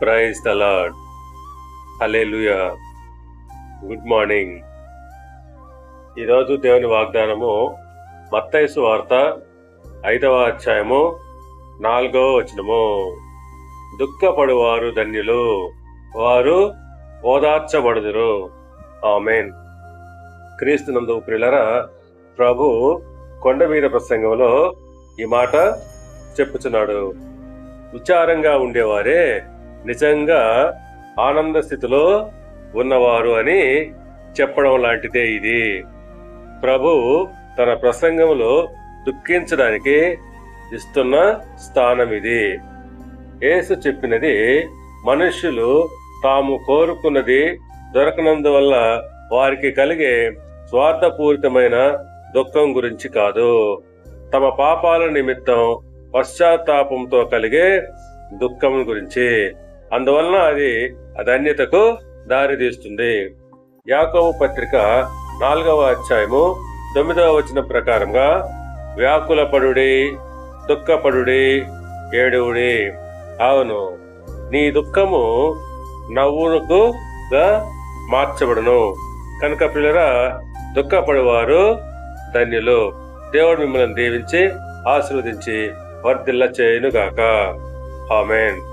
Praise the Lord good morning ఈరోజు దేవుని వాగ్దానము మత్తైసు వార్త ఐదవ అధ్యాయము నాలుగవ వచనము. దుఃఖపడువారు ధన్యులు వారు ఓదార్చబడుదురు. ఆమెన్. క్రీస్తునందు ప్రిలరా ప్రభు కొండ మీద ప్రసంగంలో ఈ మాట చెప్పుచున్నాడు. విచారంగా ఉండేవారే నిజంగా ఆనంద స్థితిలో ఉన్నవారు అని చెప్పడం లాంటిదే ఇది. ప్రభు తన ప్రసంగంలో దుఃఖించడానికి ఇస్తున్న స్థానం ఇది. యేసు చెప్పినది మనుష్యులు తాము కోరుకున్నది దొరకనందువల్ల వారికి కలిగే స్వార్థపూరితమైన దుఃఖం గురించి కాదు. తమ పాపాల నిమిత్తం పశ్చాత్తాపంతో కలిగే దుఃఖం గురించి. అందువలన అది అధన్యతకు దారితీస్తుంది. యాకోబు పత్రిక నాలుగవ అధ్యాయము తొమ్మిదవ వచనం ప్రకారంగా వ్యాకులపడుడి దుఃఖపడుడి ఏడువుడి. అవును నీ దుఃఖము నవ్వునుకుగా మార్చబడును. కనుక పిల్లరా దుఃఖపడేవారు ధన్యులు. దేవుడు మిమ్మల్ని దీవించి ఆశీర్వదించి వర్ధిల్ల చేయునుగాక ఆమెన్.